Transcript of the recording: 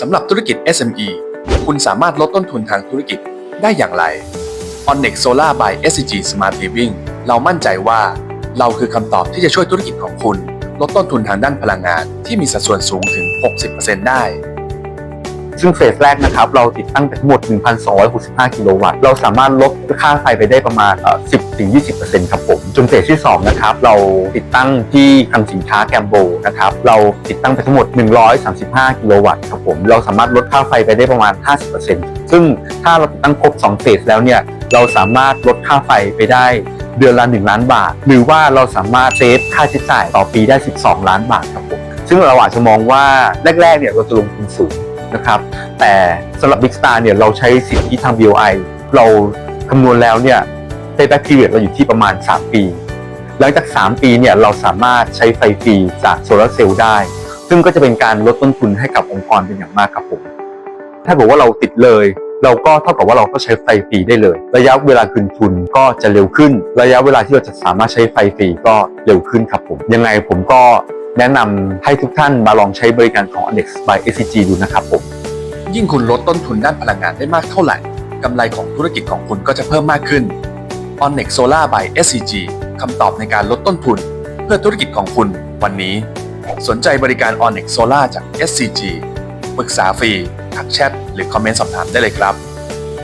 สำหรับธุรกิจ SME คุณสามารถลดต้นทุนทางธุรกิจได้อย่างไร Onex Solar by SCG Smart Living เรามั่นใจว่า เราคือคำตอบที่จะช่วยธุรกิจของคุณ ลดต้นทุนทางด้านพลังงานที่มีสัดส่วนสูงถึง 60%ได้ ซึ่งเฟสแรกนะครับเราติดตั้งทั้งหมด 1,265 กิโลวัตต์ เราสามารถลดค่าไฟไปได้ประมาณเอ่อ10-20%ครับผม จนเฟสที่ 2 นะครับ เราติดตั้งที่คลังสินค้าแกมโบนะครับ เราติดตั้งไปทั้งหมด 135 กิโลวัตต์ครับผม เราสามารถลดค่าไฟไปได้ประมาณ 50%ซึ่งถ้าเราติดตั้งครบ 2 เฟสแล้วเนี่ย เราสามารถลดค่าไฟไปได้เดือนละ 1 ล้านบาท หรือว่าเราสามารถเซฟค่าใช้จ่ายต่อปีได้ 12 ล้านบาทครับผม ซึ่งเราอาจจะมองว่าแรกๆเนี่ยเราจะลงทุนสูง นะครับ แต่สำหรับ Big Star เนี่ยเราใช้สิทธิทาง BOI เราคำนวณแล้วเนี่ย payback period เราอยู่ที่ประมาณ 3 ปี หลังจาก 3 ปีเนี่ยเราสามารถใช้ไฟฟรีจากโซลาร์เซลล์ได้ ซึ่งก็จะเป็นการลดต้นทุนให้กับองค์กรเป็นอย่างมากครับผม ถ้าบอกว่าเราติดเลย เราก็เท่ากับว่าเราก็ใช้ไฟฟรีได้เลย ระยะเวลาคืนทุนก็จะเร็วขึ้น ระยะเวลาที่เราจะสามารถใช้ไฟฟรีก็เร็วขึ้นครับผม ยังไงผมก็ แนะนำให้ทุกท่านมาลองใช้บริการของ Annex by SCG ดูนะครับผม ยิ่งคุณลดต้นทุนด้านพลังงานได้มากเท่าไหร่กำไรของธุรกิจของคุณก็จะเพิ่มมากขึ้น Onex Solar by SCG คำตอบในการลดต้นทุน เพื่อธุรกิจของคุณวันนี้ สนใจบริการ Onex Solar จาก SCG ปรึกษาฟรี ทักแชทหรือคอมเมนต์สอบถามได้เลยครับ